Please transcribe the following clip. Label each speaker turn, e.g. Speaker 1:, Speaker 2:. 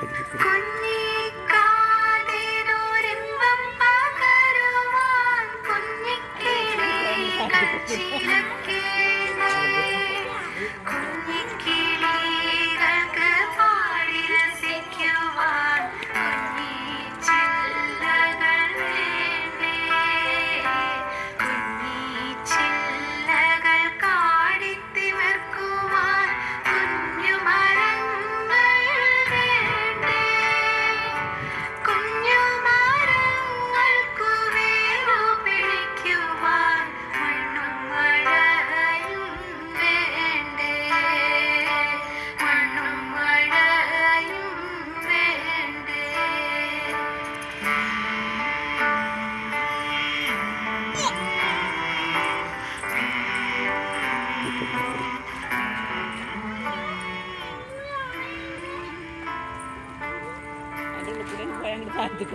Speaker 1: കുഞ്ഞിക്കാതിരൊരിമ്പം
Speaker 2: పిల్లలు కూడా ఇంకా ఆయన బాధ్యత